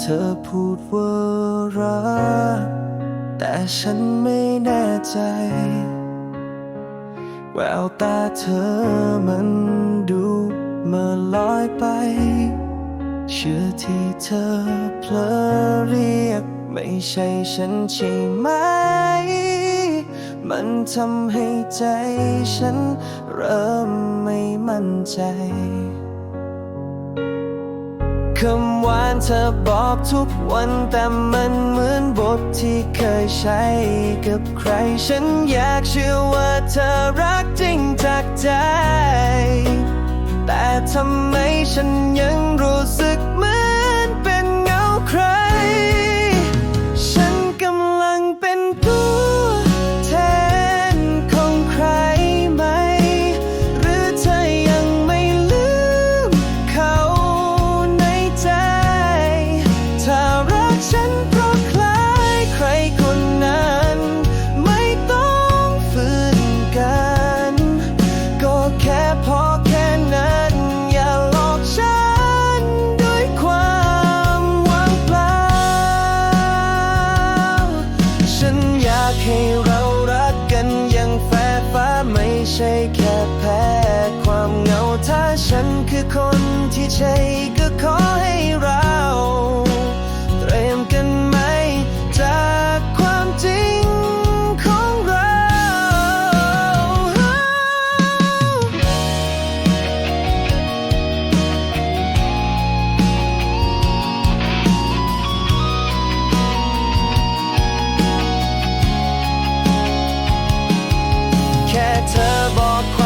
เธอพูดว่ารัก แต่ฉันไม่แน่ใจ แววตาเธอมันดูเมื่อลอยไป เชื่อที่เธอเพลอเรียก ไม่ใช่ฉันใช่ไหม มันทำให้ใจฉันเริ่มไม่มั่นใจคำหวานเธอบอกทุกวันแต่มันเหมือนบทที่เคยใช้กับใคร ฉันอยากเชื่อว่าเธอรักจริงจากใจ แต่ทำไมฉันยังรู้สึก แค่แพ้ความเหงาถ้าฉันคือคนที่ใช่ก็ขอให้ เธอบอกความ